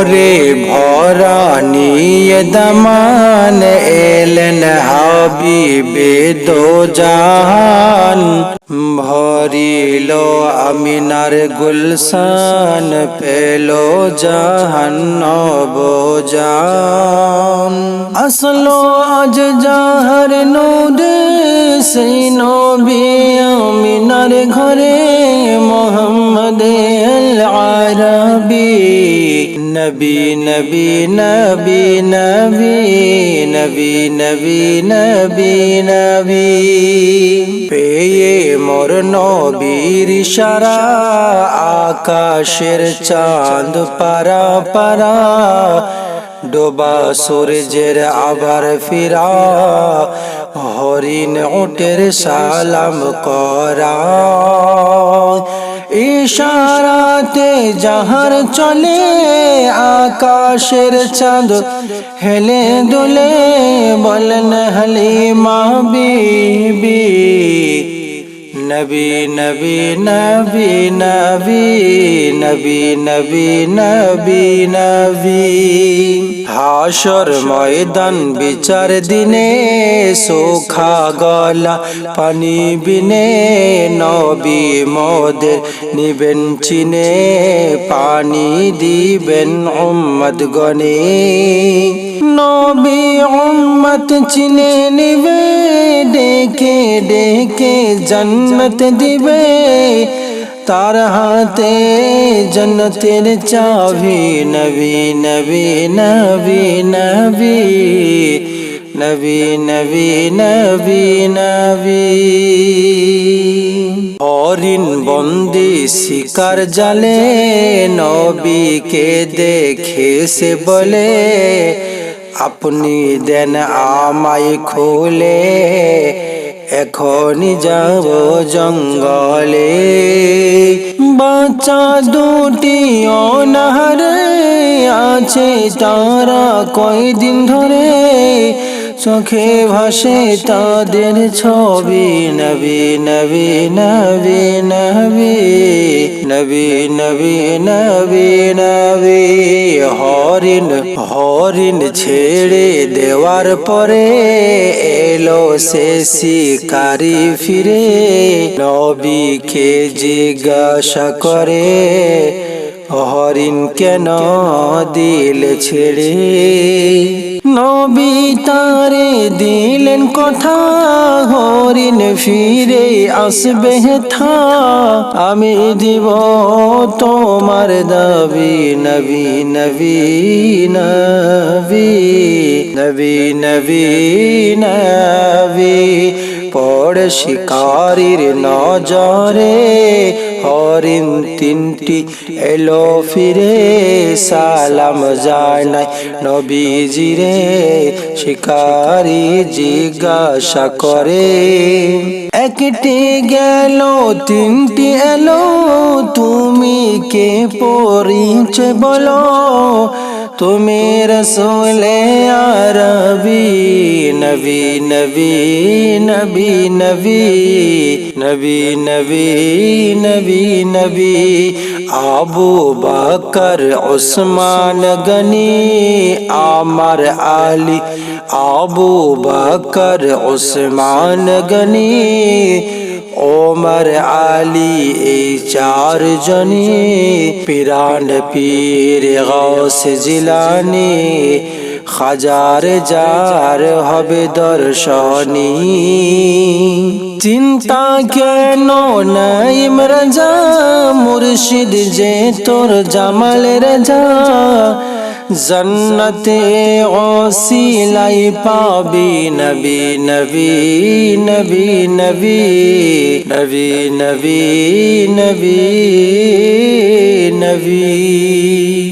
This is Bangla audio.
নূরে ভরা নিয়ে দমান এলেন হাবিবে দো জাহান। ভরিল আমিনার গুলশান, পেল জাহান নবজান আসলো আজ জাহার নূরে, সেই নবী আমিনার ঘরে নবী নবী নবী নবী নবী নবী নবী নবী। পেয়ে মোর নবীর সারা আকাশের চাঁদ পারা পারা। ডোবা সূর্যের আবার ফিরা, হরিণ ওটের সালাম করা। ইশারাতে যাহার চলে আকাশের চাঁদ হেলে দুলে বলেন হালিমা বিবি। নবী নবী নবী নবী নবী নবী নবী নবী। হাসর ময়দান বিচার দিনে সোখা গলা পানি বিনে নবী মোদের নিবেন চিনে, পানি দিবেন উম্মত গনে উম্মত চিনে নিবে ডেকে ডেকে জন্নত দিবে তার হাতে জন্নতের চাবি নবী নবী নবী নবী নবী নবী নবী নবী হরিণ বন্দি শিকার জালে, নবীকে দেখে সে বলে আপনি দেন আমায় খুলে এখনই যাব জঙ্গলে। বাচ্চা দুটি অনাহারে আছে তারা কয়দিন ধরে। চোখে ভাসে তাদের ছবি, নবী নবী নবী নবী নবী নবী নবী নবী। হরিণ হরিণ ছেড়ে দেওয়ার পরে এলো সে শিকারি ফিরে। নবীকে জিজ্ঞাসা করে হরিণ কেন দিল ছেড়ে? নবী তারে দিলেন কথা, হরিণ ফিরে আসবে থা আমি দিব তোমার দাবি, নবী নবী নবী নবী নবী নবী। শিকারির নজরে হরিণ তিনটি এলো ফিরে, সালাম জানাই নবীজি রে শিকারি জিজ্ঞাসা করে, একটি গেল, তিনটি এলো, তুমি কে পরিচয় বলো? তুমি রসোলে আরবি নবী নবী নবী নবী নবী নবী নবী নবী আবু বকর উসমান গনি আমার আলী আবু বকর উসমান গনি ওমর আলী, এই চার জনে পিরান পীর গৌস জিলানি। হাজার যার হবে দর্শনী। চিন্তা কেন নাইম রাজা, মুর্শিদ যে তোর জামাল রাজা। জন্নতে ওসিলাই পাবি নবী নবী নবী নবী নবী নবী নবী নবী।